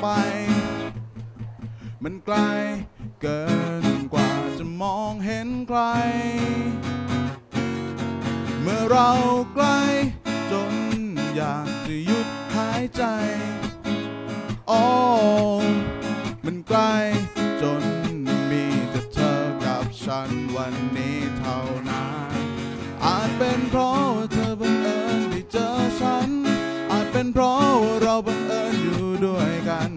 ไป มันไกลเกินกว่าจะมองเห็นใคร เมื่อเราใกล้จนอยากจะหยุดหายใจโอ้มันไกลจนมีแต่เธอกับฉันวันนี้เท่านั้น อาจเป็นเพราะ เป็นเพราะว่าเราบังเอิญอยู่ด้วยกัน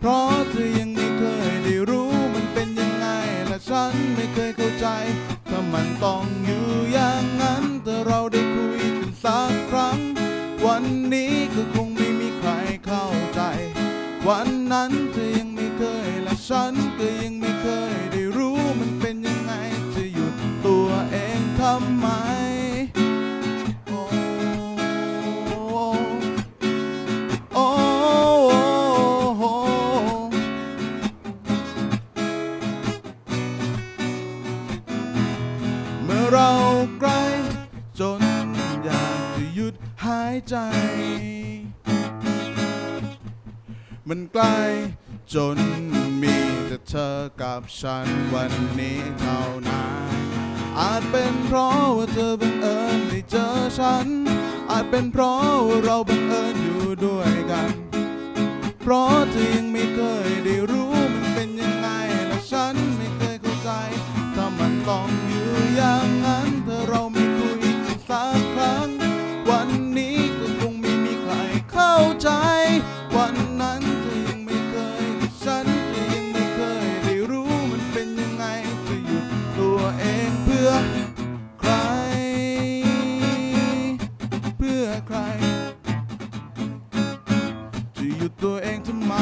เพราะเธอยังไม่เคยได้รู้มันเป็นยังไง และฉันไม่เคยเข้าใจถ้ามันต้องอยู่อย่างนั้นแต่เราได้คุยกันสักครั้ง วันนี้ก็คงไม่มีใครเข้าใจ วันนั้นเธอยังไม่เคยและฉันก็ยังไม่ เราใกล จนอยากจะหยุดหายใจ มันใกลจนมีแต่เธอกับฉันวันนี้เท่านั้นอาจเป็นเพราะว่าเธอบังเอิญได้เจอฉัน อาจเป็นเพราะว่าเราบังเอิญอยู่ด้วยกัน เพราะเธอยังไม่เคยได้รู้มันเป็นยังไงและฉันไม่เคยเข้าใจถ้ามันต้อง ใคร จะหยุดตัวเองทำไม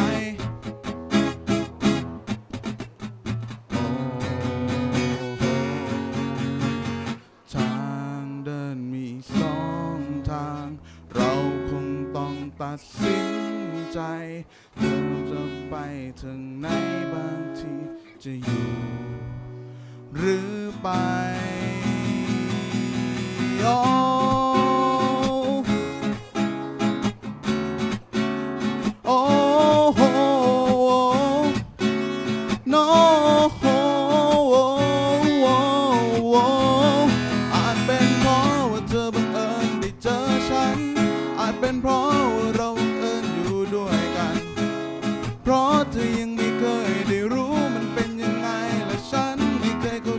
โอ้ทางเดินมีสองทาง เราคงต้องตัดสินใจ เธอจะไปถึงไหนบางทีจะอยู่ หรือไป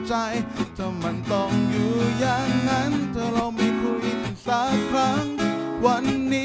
ใจถ้ามันต้องอยู่อย่างนั้น ถ้าเราไม่คุยกันสักครั้ง วันนี้